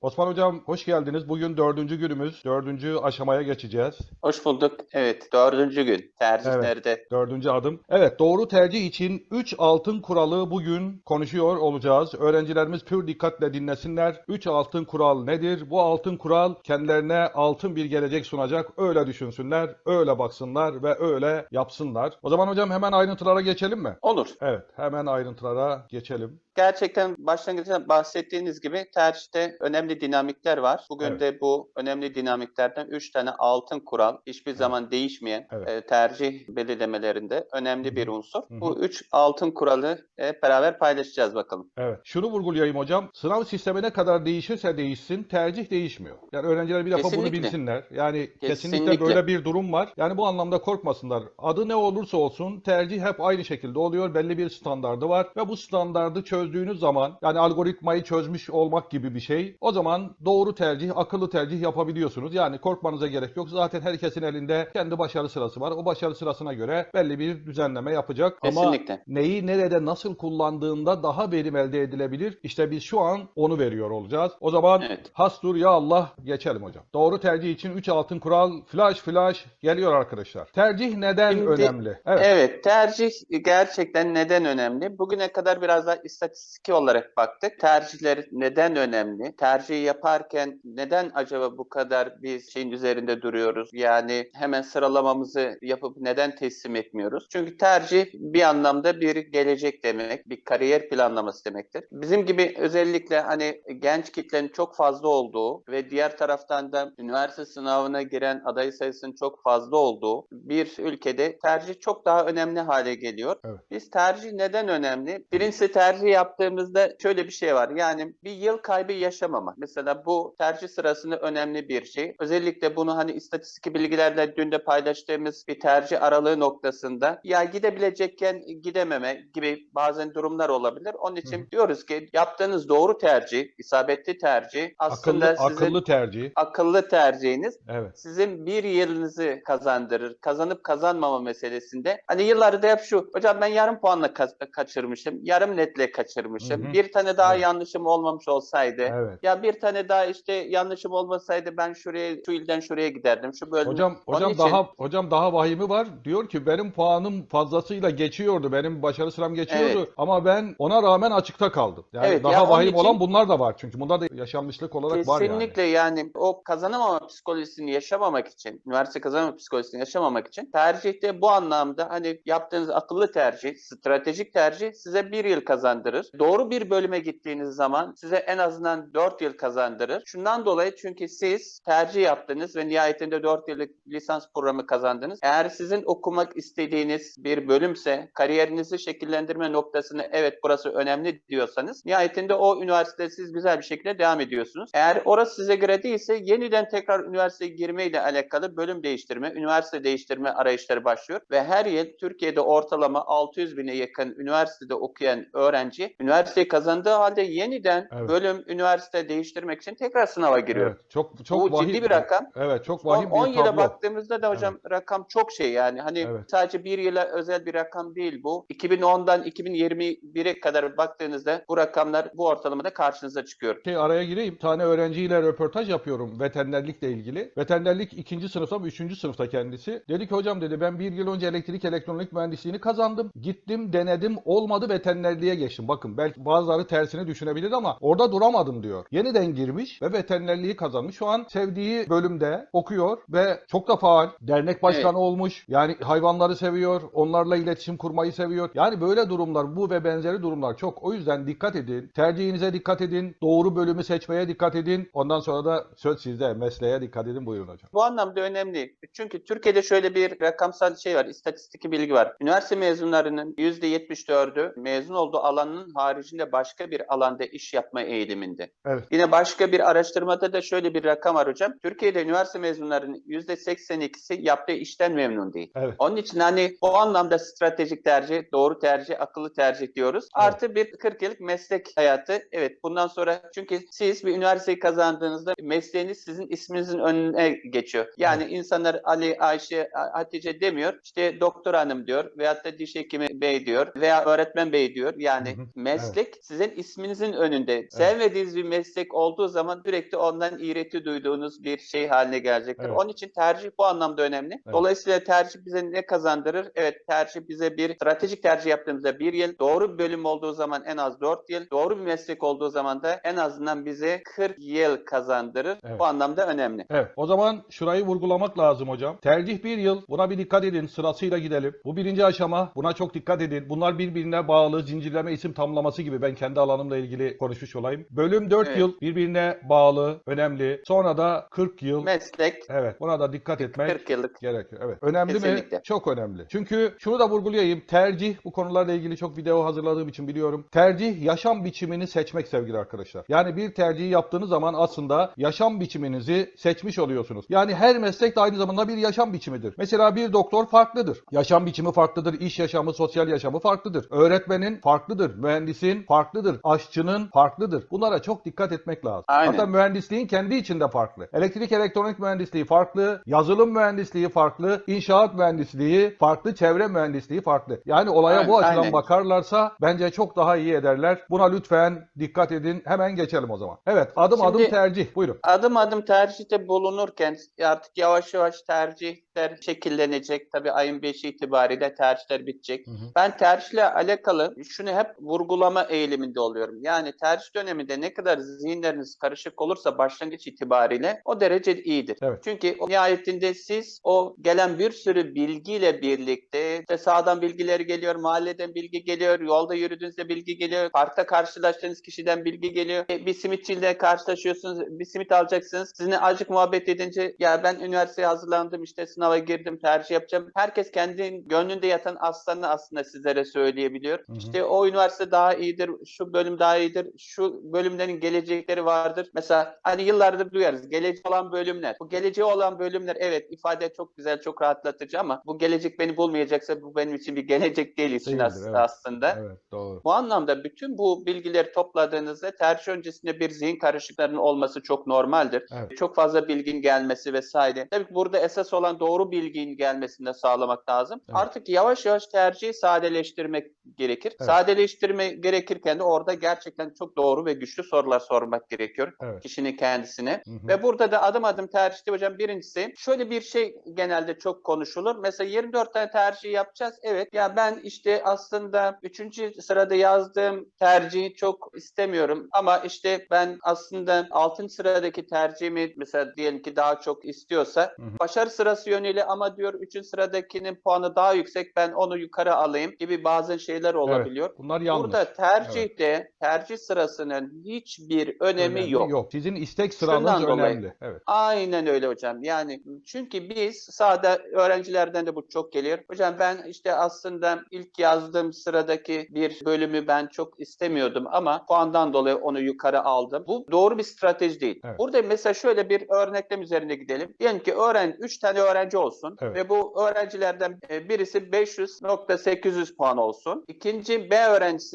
Osman Hocam hoş geldiniz. Bugün dördüncü günümüz. Dördüncü aşamaya geçeceğiz. Hoş bulduk. Evet, dördüncü gün. Tercihlerde. Dördüncü adım. Evet doğru tercih için 3 altın kuralı bugün konuşuyor olacağız. Öğrencilerimiz pür dikkatle dinlesinler. 3 altın kural nedir? Bu altın kural kendilerine altın bir gelecek sunacak. Öyle düşünsünler, öyle baksınlar ve öyle yapsınlar. O zaman hocam hemen ayrıntılara geçelim mi? Olur. Evet hemen ayrıntılara geçelim. Gerçekten başlangıçta bahsettiğiniz gibi tercihte önemli dinamikler var. Bugün Evet. de bu önemli dinamiklerden 3 tane altın kural, hiçbir zaman değişmeyen Evet. e, tercih belirlemelerinde önemli bir unsur. Hı hı. Bu 3 altın kuralı hep beraber paylaşacağız bakalım. Evet. Şunu vurgulayayım hocam. Sınav sistemi ne kadar değişirse değişsin tercih değişmiyor. Yani öğrenciler bir defa bunu Kesinlikle. bilsinler. Yani kesinlikle, Kesinlikle. böyle bir durum var. Yani bu anlamda korkmasınlar. Adı ne olursa olsun tercih hep aynı şekilde oluyor. Belli bir standardı var ve bu standardı çözdüğünüz zaman yani algoritmayı çözmüş olmak gibi bir şey. O zaman doğru tercih, akıllı tercih yapabiliyorsunuz. Yani korkmanıza gerek yok. Zaten herkesin elinde kendi başarı sırası var. O başarı sırasına göre belli bir düzenleme yapacak. Ama Kesinlikle. neyi nerede nasıl kullandığında daha verim elde edilebilir. İşte biz şu an onu veriyor olacağız. O zaman Evet. hastur ya Allah geçelim hocam. Doğru tercih için 3 altın kural flash flash geliyor arkadaşlar. Tercih neden Şimdi- önemli? Evet. Evet, tercih gerçekten neden önemli? Bugüne kadar biraz daha istatistik olarak baktık. Tercihler neden önemli? Tercihi yaparken neden acaba bu kadar biz şeyin üzerinde duruyoruz? Yani hemen sıralamamızı yapıp neden teslim etmiyoruz? Çünkü tercih bir anlamda bir gelecek demek, bir kariyer planlaması demektir. Bizim gibi özellikle hani genç kitlenin çok fazla olduğu ve diğer taraftan da üniversite sınavına giren aday sayısının çok fazla olduğu bir ülkede tercih çok daha önemli hale geliyor. Evet. Biz tercih neden önemli? Birincisi tercih yaptığımızda şöyle bir şey var. Yani bir yıl kaybı yaşamamak. Mesela bu tercih sırasında önemli bir şey. Özellikle bunu hani istatistik bilgilerle dün de paylaştığımız bir tercih aralığı noktasında ya gidebilecekken gidememe gibi bazen durumlar olabilir. Onun için Hı diyoruz ki yaptığınız doğru tercih, isabetli tercih aslında akıllı sizin akıllı tercih. akıllı tercihiniz Evet. sizin bir yılınızı kazandırır. Kazanıp kazanmama meselesinde. Hani yıllarda hep şu. Hocam ben yarım puanla ka- kaçırmışım. Yarım netle kaçırmışım. Hı hı. Bir tane daha Evet. yanlışım olmamış olsaydı. Evet. Ya bir tane daha işte yanlışım olmasaydı ben şuraya şu ilden şuraya giderdim. Şu bölüm. Hocam Onun hocam için- daha hocam daha vahimi var. Diyor ki benim puanım fazlasıyla geçiyordu. Benim başarı sıram geçiyordu Evet. ama ben ona rağmen açıkta kaldım. Yani Evet, daha ya vahim için- olan bunlar da var. Çünkü bunda da yaşanmışlık olarak var yani. Kesinlikle yani. o kazanamama psikolojisini yaşamamak için, üniversite kazanamama psikolojisini yaşamamak için tercihte bu anlamda hani yaptığınız akıllı tercih, stratejik tercih size bir yıl kazandırır. Doğru bir bölüme gittiğiniz zaman size en azından dört yıl kazandırır. Şundan dolayı çünkü siz tercih yaptınız ve nihayetinde dört yıllık lisans programı kazandınız. Eğer sizin okumak istediğiniz bir bölümse kariyerinizi şekillendirme noktasını evet burası önemli diyorsanız nihayetinde o üniversitede siz güzel bir şekilde devam ediyorsunuz. Eğer orası size göre değilse yeniden tekrar üniversiteye girmeyle alakalı bölüm değiştirme, üniversite değiştirme arayışları başlıyor ve her yıl Türkiye'de ortalama 600 bine yakın üniversitede okuyan öğrenci üniversiteyi kazandığı halde yeniden Evet. bölüm, üniversite değiştirmek için tekrar sınava giriyor. Evet, çok çok Bu vahim. ciddi bir rakam. Evet, çok vahim 10 bir yıla tablo. baktığımızda da hocam rakam çok şey yani hani Evet. sadece bir yıla özel bir rakam değil bu. 2010'dan 2021'e kadar baktığınızda bu rakamlar bu ortalamada karşınıza çıkıyor. Şey araya gireyim. Bir tane öğrenciyle röportaj yapıyorum veterinerlikle ilgili. Veterinerlik ikinci sınıfta mı üçüncü sınıfta kendisi. Dedi ki hocam dedi ben bir yıl önce elektrik elektronik mühendisliğini kazandım. Gittim denedim olmadı veterinerliğe geçtim. Bakın belki bazıları tersini düşünebilir ama orada duramadım diyor. Yeniden girmiş ve veterinerliği kazanmış. Şu an sevdiği bölümde okuyor ve çok da faal. Dernek başkanı olmuş. Yani hayvanları seviyor. Onlarla iletişim kurmayı seviyor. Yani böyle durumlar bu ve benzeri durumlar çok. O yüzden dikkat edin. Tercihinize dikkat edin. Doğru bölümü seçmeye dikkat edin. Ondan sonra da söz sizde. Mesleğe dikkat edin. Buyurun hocam. Bu anlamda önemli. Çünkü Türkiye'de şöyle bir rakamsal şey var, istatistik bilgi var. Üniversite mezunlarının %74'ü mezun olduğu alanın haricinde başka bir alanda iş yapma eğiliminde. Evet. Yine başka bir araştırmada da şöyle bir rakam var hocam. Türkiye'de üniversite mezunlarının %82'si yaptığı işten memnun değil. Evet. Onun için hani bu anlamda stratejik tercih, doğru tercih, akıllı tercih diyoruz. Artı bir 40 yıllık meslek hayatı. Evet bundan sonra çünkü siz bir üniversiteyi kazandığınızda mesleğiniz sizin isminizin önüne geçiyor. Yani insanlar Ali, Ayşe, Hatice demiyor. İşte doktor hanım diyor veyahut da diş hekimi bey diyor veya öğretmen bey diyor. Yani Hı hı. Meslek sizin isminizin önünde. Sevmediğiniz bir meslek olduğu zaman sürekli ondan iğreti duyduğunuz bir şey haline gelecektir. Evet. Onun için tercih bu anlamda önemli. Evet. Dolayısıyla tercih bize ne kazandırır? Evet tercih bize bir stratejik tercih yaptığımızda bir yıl, doğru bir bölüm olduğu zaman en az 4 yıl, doğru bir meslek olduğu zaman da en azından bize 40 yıl kazandırır. Evet. Bu anlamda önemli. Evet. O zaman şurayı vurgulamak lazım hocam. Tercih bir yıl. Buna bir dikkat edin. Sırasıyla gidelim. Bu birinci aşama. Buna çok dikkat edin. Bunlar birbirine bağlı. Zincirleme isim tamlaması gibi. Ben kendi alanımla ilgili konuşmuş olayım. Bölüm 4 Evet. yıl. Birbirine bağlı. Önemli. Sonra da 40 yıl. Meslek Evet. Buna da dikkat etmek 40 yıllık. gerekiyor. Evet. Önemli mi? Kesinlikle. Çok önemli. Çünkü şunu da vurgulayayım. Tercih bu konularla ilgili çok video hazırladığım için biliyorum. Tercih yaşam biçimini seçmek sevgili arkadaşlar. Yani bir tercihi yaptığınız zaman aslında yaşam biçiminizi seçmiş oluyorsunuz. Yani her meslek de aynı zamanda bir yaşam biçimidir. Mesela bir doktor farklıdır. Yaşam biçimi farklıdır. İş yaşamı, sosyal yaşamı farklıdır. Öğretmenin farklıdır. Mühendisin farklıdır. Aşçının farklıdır. Bunlara çok dikkat etmek lazım. Aynen. Hatta mühendisliğin kendi içinde farklı. Elektrik elektronik mühendisliği farklı, yazılım mühendisliği farklı, inşaat mühendisliği farklı, çevre mühendisliği farklı. Yani olaya Aynen, bu açıdan aynen. bakarlarsa bence çok daha iyi ederler. Buna lütfen dikkat edin. Hemen geçelim o zaman. Evet, adım adım Şimdi- tercih. Buyurun. Adım adım tercihte bulunurken artık yavaş yavaş tercihler şekillenecek. Tabii ayın 5'i itibariyle tercihler bitecek. Hı hı. Ben tercihle alakalı şunu hep vurgulama eğiliminde oluyorum. Yani tercih döneminde ne kadar zihinleriniz karışık olursa başlangıç itibariyle o derece iyidir. Evet. Çünkü o nihayetinde siz o gelen bir sürü bilgiyle birlikte işte sağdan bilgileri geliyor, mahalleden bilgi geliyor, yolda yürüdüğünüzde bilgi geliyor, parkta karşılaştığınız kişiden bilgi geliyor. E, Bir simitçiyle karşılaşıyorsunuz, bir simit alacaksınız. Sizinle azıcık muhabbet edince ya ben üniversiteye hazırlandım, işte sınava girdim, tercih yapacağım. Herkes kendi gönlünde yatan aslanı aslında sizlere söyleyebiliyor. Hı hı. İşte o üniversite daha iyidir, şu bölüm daha iyidir, şu bölümlerin gelecekleri vardır. Mesela hani yıllardır duyarız, geleceği olan bölümler. Bu geleceği olan bölümler evet ifade çok güzel, çok rahatlatıcı ama bu gelecek beni bulmayacaksa bu benim için bir gelecek değil için as- evet. aslında. Evet, doğru. Bu anlamda bütün bu bilgileri topladığınızda tercih öncesinde bir zihin karışıklarının olması çok normaldir. Evet. Çok fazla bilgin gelmesi vesaire. Tabii ki burada esas olan doğru bilginin gelmesini de sağlamak lazım. Evet. Artık yavaş yavaş tercihi sadeleştirmek gerekir. Evet. Sadeleştirme gerekirken de orada gerçekten çok doğru ve güçlü sorular sormak gerekiyor Evet. kişinin kendisine. Hı hı. Ve burada da adım adım tercihte hocam birincisi şöyle bir şey genelde çok konuşulur. Mesela 24 tane tercih yapacağız. Evet ya ben işte aslında 3. sırada yazdığım tercihi çok istemiyorum ama işte ben aslında 6. sıradaki tercihimi mesela diyelim ki daha çok istiyorsa Hı hı. başarı sırası yönüyle ama diyor 3. sıradakinin puanı daha yüksek ben onu yukarı alayım gibi bazı şeyler olabiliyor. Bunlar yanlış. Burada tercihte tercih sırasının hiçbir önemi, yok. Sizin istek sıranız Şundan dolayı. önemli. Evet. Aynen öyle hocam. Yani çünkü biz sağda öğrencilerden de bu çok geliyor. Hocam ben işte aslında ilk yazdığım sıradaki bir bölümü ben çok istemiyordum ama puandan dolayı onu yukarı aldım. Bu doğru bir strateji değil. Evet. Burada mesela şöyle bir örneklem üzerine gidelim. Diyelim ki öğren 3 tane öğrenci olsun Evet. ve bu öğrencilerden e, birisi 500.800 puan olsun. İkinci B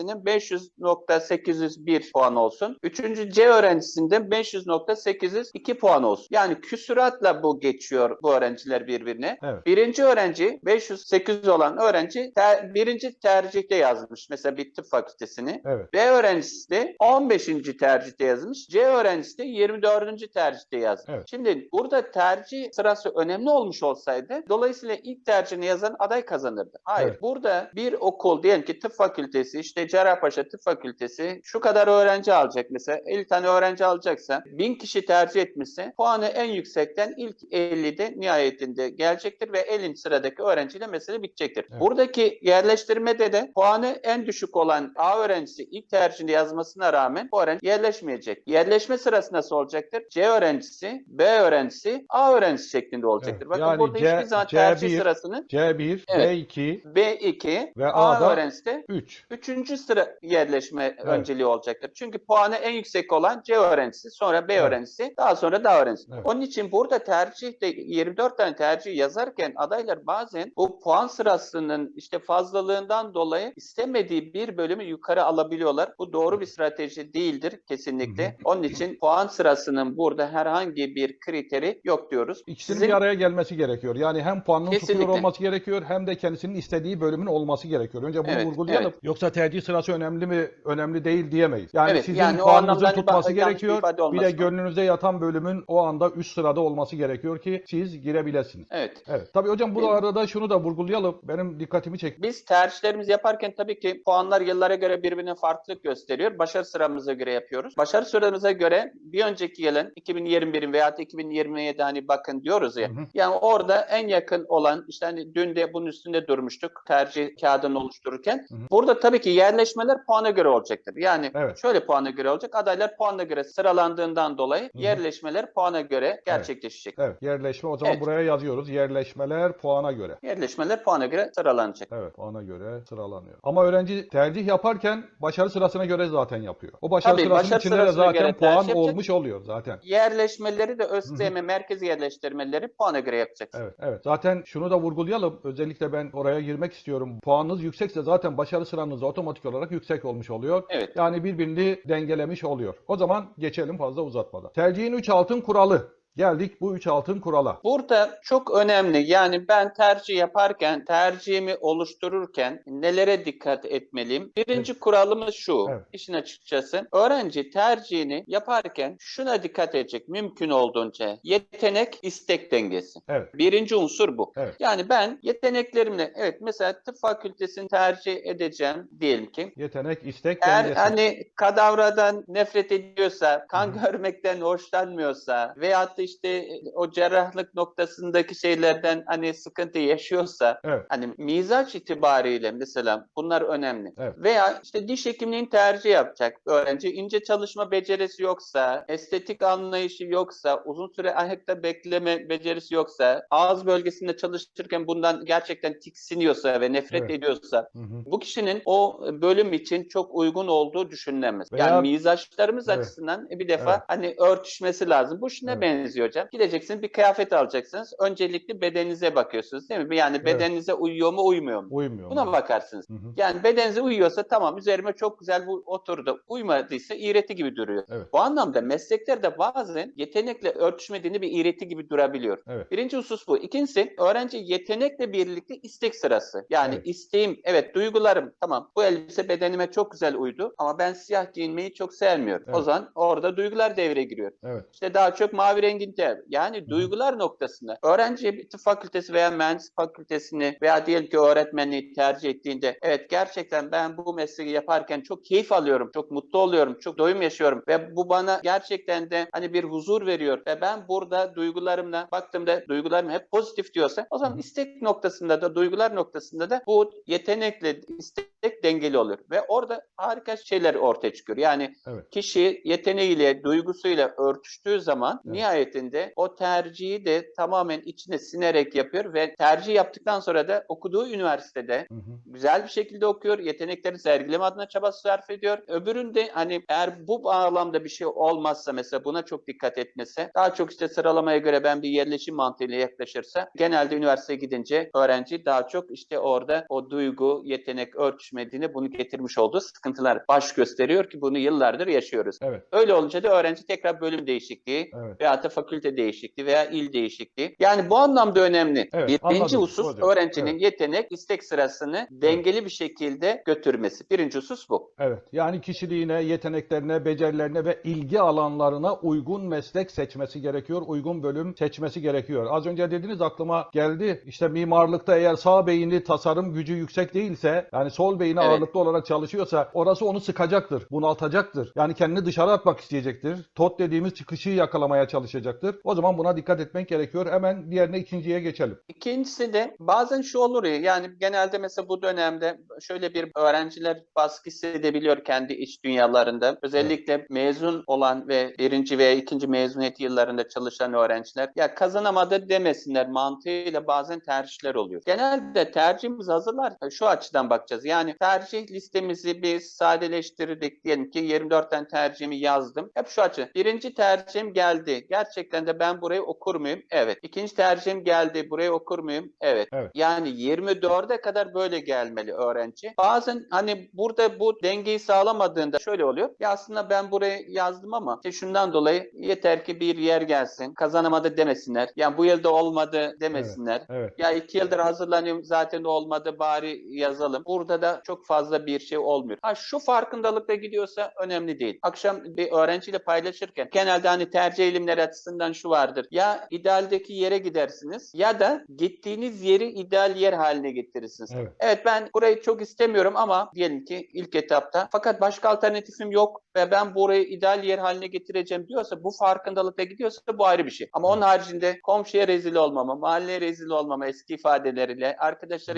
öğrencisinin 500.801 puan olsun. Üçüncü C öğrencisinde 500.802 puan olsun. Yani küsuratla bu geçiyor bu öğrenciler birbirine. Evet. Birinci öğrenci 508 olan öğrenci ter- birinci tercihte yazmış mesela bir tıp fakültesini. Evet. B öğrencisi de 15. tercihte yazmış. C öğrencisi de 24. tercihte yazmış. Evet. Şimdi burada tercih sırası önemli olmuş olsaydı dolayısıyla ilk tercihini yazan aday kazanırdı. Hayır. Evet. Burada bir okul diyelim ki tıp fakültesi işte Cerrahpaşa Tıp Fakültesi şu kadar öğrenci alacak mesela 50 tane öğrenci alacaksa 1000 kişi tercih etmişse puanı en yüksekten ilk 50'de nihayetinde gelecektir ve 50. sıradaki öğrenciyle mesele bitecektir. Evet. Buradaki yerleştirmede de puanı en düşük olan A öğrencisi ilk tercihinde yazmasına rağmen bu öğrenci yerleşmeyecek. Yerleşme sırası nasıl olacaktır? C öğrencisi, B öğrencisi, A öğrencisi şeklinde olacaktır. Evet. Bakın Yani burada C- hiçbir zaman C1, tercih sırasını C1, Evet. B2, B2 Ve A A'da öğrencisi de 3. Üçüncü sıra yerleşme önceliği olacaktır. Çünkü puanı en yüksek olan C öğrencisi, sonra B Evet. öğrencisi, daha sonra D öğrencisi. Evet. Onun için burada tercihte 24 tane tercih yazarken adaylar bazen bu puan sırasının işte fazlalığından dolayı istemediği bir bölümü yukarı alabiliyorlar. Bu doğru bir strateji değildir kesinlikle. Onun için puan sırasının burada herhangi bir kriteri yok diyoruz. İkisinin Sizin- bir araya gelmesi gerekiyor. Yani hem puanının tutuyor olması gerekiyor hem de kendisinin istediği bölümün olması gerekiyor. Önce bunu Evet, vurgulayalım. evet. Yoksa tercih sırası önemli mi, önemli değil diyemeyiz. Yani Evet, sizin yani puanınızın hani tutması bir gerekiyor. ifade Bir de gönlünüzde yatan bölümün o anda üst sırada olması gerekiyor ki siz girebilesiniz. Evet. Evet. Tabii hocam bu Benim- arada şunu da vurgulayalım. Benim dikkatimi çekti. Biz tercihlerimizi yaparken tabii ki puanlar yıllara göre birbirine farklılık gösteriyor. Başarı sıramıza göre yapıyoruz. Başarı sıramıza göre bir önceki yılın 2021'in veya 2027 hani bakın diyoruz ya. Hı hı. Yani orada en yakın olan işte hani dün de bunun üstünde durmuştuk tercih kağıdını oluştururken. Hı hı. Burada tabii ki yerleşmeler puana göre olacaktır. Yani Evet. şöyle puana göre olacak. Adaylar puana göre sıralandığından dolayı hı. yerleşmeler puana göre gerçekleşecek. Evet. Yerleşme o zaman Evet. buraya yazıyoruz. Yerleşmeler puana göre. Yerleşmeler puana göre sıralanacak. Evet, puana göre sıralanıyor. Ama öğrenci tercih yaparken başarı sırasına göre zaten yapıyor. O başarı Tabii, sırasının başarı içinde de zaten puan yapacak. olmuş oluyor zaten. Yerleşmeleri de ÖSYM merkezi yerleştirmeleri puana göre yapacaksın. Evet, evet. Zaten şunu da vurgulayalım. Özellikle ben oraya girmek istiyorum. Puanınız yüksekse zaten başarı sıranız da otomatik olarak yüksek olmuş oluyor. Evet. Yani birbirini dengelemiş oluyor. O zaman geçelim fazla uzatmadan. Tercihin 3 altın kuralı. Geldik bu 3 altın kurala. Burada çok önemli yani ben tercih yaparken, tercihimi oluştururken nelere dikkat etmeliyim? Birinci kuralımız şu, Evet. işin açıkçası. Öğrenci tercihini yaparken şuna dikkat edecek mümkün olduğunca. Yetenek, istek dengesi. Evet. Birinci unsur bu. Evet. Yani ben yeteneklerimle, evet mesela tıp fakültesini tercih edeceğim diyelim ki. Yetenek, istek, Eğer dengesi. hani kadavradan nefret ediyorsa, kan Hı görmekten hoşlanmıyorsa veyahut da işte e, o cerrahlık noktasındaki şeylerden hani sıkıntı yaşıyorsa Evet. hani mizaç itibariyle mesela bunlar önemli. Evet. Veya işte diş hekimliğini tercih yapacak öğrenci ince çalışma becerisi yoksa, estetik anlayışı yoksa, uzun süre ayakta bekleme becerisi yoksa, ağız bölgesinde çalışırken bundan gerçekten tiksiniyorsa ve nefret Evet. ediyorsa Hı hı. bu kişinin o bölüm için çok uygun olduğu düşünülemez. Veya- Yani mizaçlarımız Evet. açısından bir defa Evet. hani örtüşmesi lazım. Bu şuna Evet. benziyor hocam. Gideceksiniz bir kıyafet alacaksınız. Öncelikli bedeninize bakıyorsunuz değil mi? Yani Evet. bedeninize uyuyor mu uymuyor mu? Uymuyor. Buna mu? bakarsınız. Hı hı. Yani bedeninize uyuyorsa tamam üzerime çok güzel bu oturdu. Uymadıysa iğreti gibi duruyor. Evet. Bu anlamda mesleklerde bazen yetenekle örtüşmediğinde bir iğreti gibi durabiliyor. Evet. Birinci husus bu. İkincisi öğrenci yetenekle birlikte istek sırası. Yani Evet. isteğim, evet duygularım tamam bu elbise bedenime çok güzel uydu ama ben siyah giyinmeyi çok sevmiyorum. O Evet. zaman orada duygular devreye giriyor. Evet. İşte daha çok mavi rengin ter. Yani duygular noktasında öğrenci bir tıp fakültesi veya mühendislik fakültesini veya diyelim ki öğretmenliği tercih ettiğinde evet gerçekten ben bu mesleği yaparken çok keyif alıyorum, çok mutlu oluyorum, çok doyum yaşıyorum ve bu bana gerçekten de hani bir huzur veriyor ve ben burada duygularımla baktığımda duygularım hep pozitif diyorsa o zaman istek noktasında da duygular noktasında da bu yetenekle istek dengeli oluyor ve orada harika şeyler ortaya çıkıyor. Yani Evet. kişi yeteneğiyle, duygusuyla örtüştüğü zaman Evet. Nihayetinde o tercihi de tamamen içine sinerek yapıyor ve tercih yaptıktan sonra da okuduğu üniversitede Hı hı. güzel bir şekilde okuyor. Yeteneklerini sergileme adına çaba sarf ediyor. Öbüründe hani eğer bu bağlamda bir şey olmazsa mesela buna çok dikkat etmese daha çok işte sıralamaya göre ben bir yerleşim mantığıyla yaklaşırsa genelde üniversiteye gidince öğrenci daha çok işte orada o duygu, yetenek örtüşmediğini bunu getirmiş olduğu sıkıntılar baş gösteriyor ki bunu yıllardır yaşıyoruz. Evet. Öyle olunca da öğrenci tekrar bölüm değişikliği Evet. veya da fakülte değişikliği veya il değişikliği. Yani bu anlamda önemli. Evet, Birinci anladım husus hocam. öğrencinin yetenek, istek sırasını dengeli bir şekilde götürmesi. Birinci husus bu. Evet. Yani kişiliğine, yeteneklerine, becerilerine ve ilgi alanlarına uygun meslek seçmesi gerekiyor. Uygun bölüm seçmesi gerekiyor. Az önce dediniz aklıma geldi. İşte mimarlıkta eğer sağ beyni tasarım gücü yüksek değilse, yani sol beyni Evet. ağırlıklı olarak çalışıyorsa orası onu sıkacaktır, bunaltacaktır. Yani kendini dışarı atmak isteyecektir. Tot dediğimiz çıkışı yakalamaya çalışacaktır. O zaman buna dikkat etmek gerekiyor. Hemen diğerine ikinciye geçelim. İkincisi de bazen şu olur ya yani genelde mesela bu dönemde şöyle bir öğrenciler baskı hissedebiliyor kendi iç dünyalarında. Özellikle mezun olan ve birinci veya ikinci mezuniyet yıllarında çalışan öğrenciler ya kazanamadı demesinler mantığıyla bazen tercihler oluyor. Genelde tercihimiz hazırlar şu açıdan bakacağız. Yani tercih listemizi biz sadeleştirdik diyelim ki 24 tane tercihimi yazdım. Hep şu açı. Birinci tercihim geldi. Gerçekten de ben burayı okur muyum? Evet. İkinci tercihim geldi. Burayı okur muyum? Evet. Evet. Yani 24'e kadar böyle gelmeli öğrenci. Bazen hani burada bu dengeyi sağlamadığında şöyle oluyor. Ya aslında ben burayı yazdım ama işte şundan dolayı yeter ki bir yer gelsin. Kazanamadı demesinler. Yani bu yılda olmadı demesinler. Evet. Ya iki yıldır hazırlanıyorum zaten olmadı bari yazalım. Burada da çok fazla bir şey olmuyor. Ha şu farkındalıkla gidiyorsa önemli değil. Akşam bir öğrenciyle paylaşırken genelde hani tercih ilimleri açısından şu vardır. Ya idealdeki yere gidersiniz ya da gittiğiniz yeri ideal yer haline getirirsiniz. Evet. Evet ben burayı çok istemiyorum ama diyelim ki ilk etapta fakat başka alternatifim yok ve ben burayı ideal yer haline getireceğim diyorsa bu farkındalıkla gidiyorsa bu ayrı bir şey. Ama onun haricinde komşuya rezil olmama, mahalleye rezil olmama eski ifadeleriyle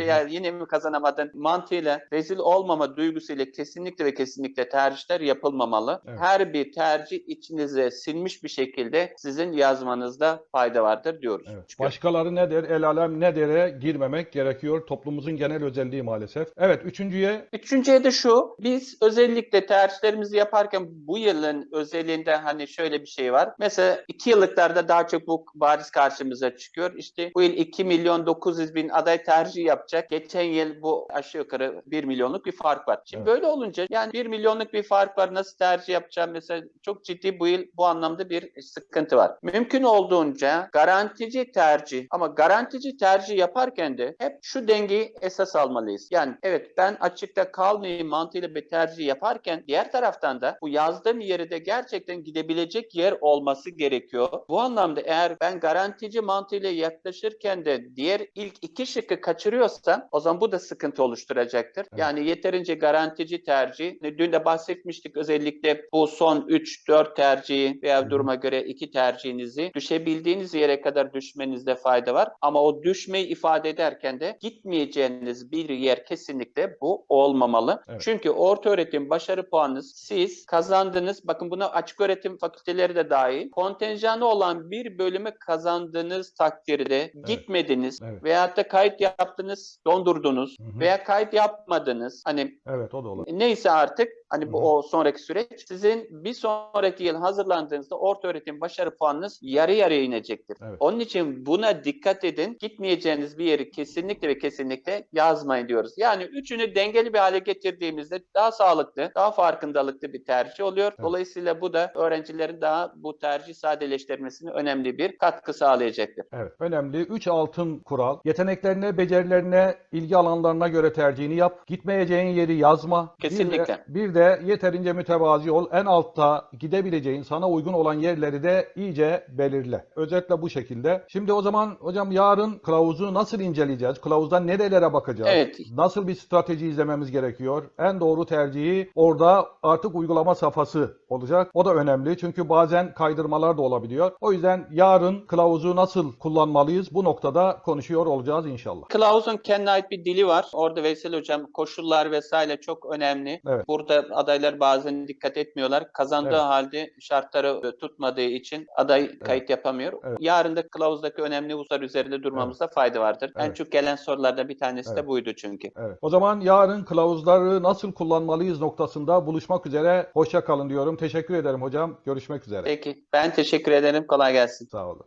hı. ya yine mi kazanamadın mantığıyla rezil olmama duygusuyla kesinlikle ve kesinlikle tercihler yapılmamalı. Evet. Her bir tercih içinize sinmiş bir şekilde sizin yazmanızda fayda vardır diyoruz. Evet. Çünkü Başkaları ne der, el alem ne dere girmemek gerekiyor. Toplumumuzun genel özelliği maalesef. Evet, üçüncüye Üçüncüye de şu, biz özellikle tercihlerimizi yaparken bu yılın özelinde hani şöyle bir şey var. Mesela iki yıllıklarda daha çok bu bariz karşımıza çıkıyor. İşte bu yıl 2 milyon 900 bin aday tercih yapacak. Geçen yıl bu aşağı yukarı 1 milyonluk bir fark var. Şimdi Evet. böyle olunca yani 1 milyonluk bir fark var. Nasıl tercih yapacağım? Mesela çok ciddi bu yıl bu anlamda bir sıkıntı var. Mümkün olduğunca garantici tercih ama garantici tercih yaparken de hep şu dengeyi esas almalıyız. Yani evet ben açıkta kalmayayım mantığıyla bir tercih yaparken diğer taraftan da bu yazdığım yeri de gerçekten gidebilecek yer olması gerekiyor. Bu anlamda eğer ben garantici mantığıyla yaklaşırken de diğer ilk iki şıkkı kaçırıyorsam o zaman bu da sıkıntı oluşturacaktır. Yani yeterince garantici tercih. Dün de bahsetmiştik özellikle bu son 3-4 tercihi veya duruma göre iki tercihinizi düşebildiğiniz yere kadar düşmenizde fayda var. Ama o düşmeyi ifade ederken de gitmeyeceğiniz bir yer kesinlikle bu olmamalı. Evet. Çünkü orta öğretim başarı puanınız siz kazandınız. Bakın buna açık öğretim fakülteleri de dahil. Kontenjanı olan bir bölümü kazandığınız takdirde gitmediniz Evet. veyahut da kayıt yaptınız, dondurdunuz Hı hı. veya kayıt yapmadınız. Hani evet o da olur. Neyse artık hani bu Hı o sonraki süreç sizin bir sonraki yıl hazırlandığınızda orta öğretim başarı puanınız yarı yarıya inecektir. Evet. Onun için buna dikkat edin. Gitmeyeceğiniz bir yeri kesinlikle ve kesinlikle yazmayın diyoruz. Yani üçünü dengeli bir hale getirdiğimizde daha sağlıklı, daha farkındalıklı bir tercih oluyor. Evet. Dolayısıyla bu da öğrencilerin daha bu tercih sadeleştirmesine önemli bir katkı sağlayacaktır. Evet, önemli. 3 altın kural. Yeteneklerine, becerilerine, ilgi alanlarına göre tercihini yap. Gitmeyeceğin yeri yazma. Bir de- Kesinlikle. Bir de, yeterince mütevazi ol. En altta gidebileceğin, sana uygun olan yerleri de iyice belirle. Özetle bu şekilde. Şimdi o zaman hocam yarın kılavuzu nasıl inceleyeceğiz? Kılavuzdan nerelere bakacağız? Evet. Nasıl bir strateji izlememiz gerekiyor? En doğru tercihi orada artık uygulama safhası olacak. O da önemli çünkü bazen kaydırmalar da olabiliyor. O yüzden yarın kılavuzu nasıl kullanmalıyız bu noktada konuşuyor olacağız inşallah. Kılavuzun kendine ait bir dili var. Orada Veysel Hocam koşullar vesaire çok önemli. Evet. Burada adaylar bazen dikkat etmiyorlar. Kazandığı Evet. halde şartları e, tutmadığı için aday kayıt yapamıyor. Evet. Yarın da kılavuzdaki önemli hususlar üzerinde durmamızda fayda vardır. En Evet. çok gelen sorulardan bir tanesi Evet. de buydu çünkü. Evet. O zaman yarın kılavuzları nasıl kullanmalıyız noktasında buluşmak üzere. Hoşça kalın diyorum. Teşekkür ederim hocam. Görüşmek üzere. Peki ben teşekkür ederim. Kolay gelsin. Sağ olun.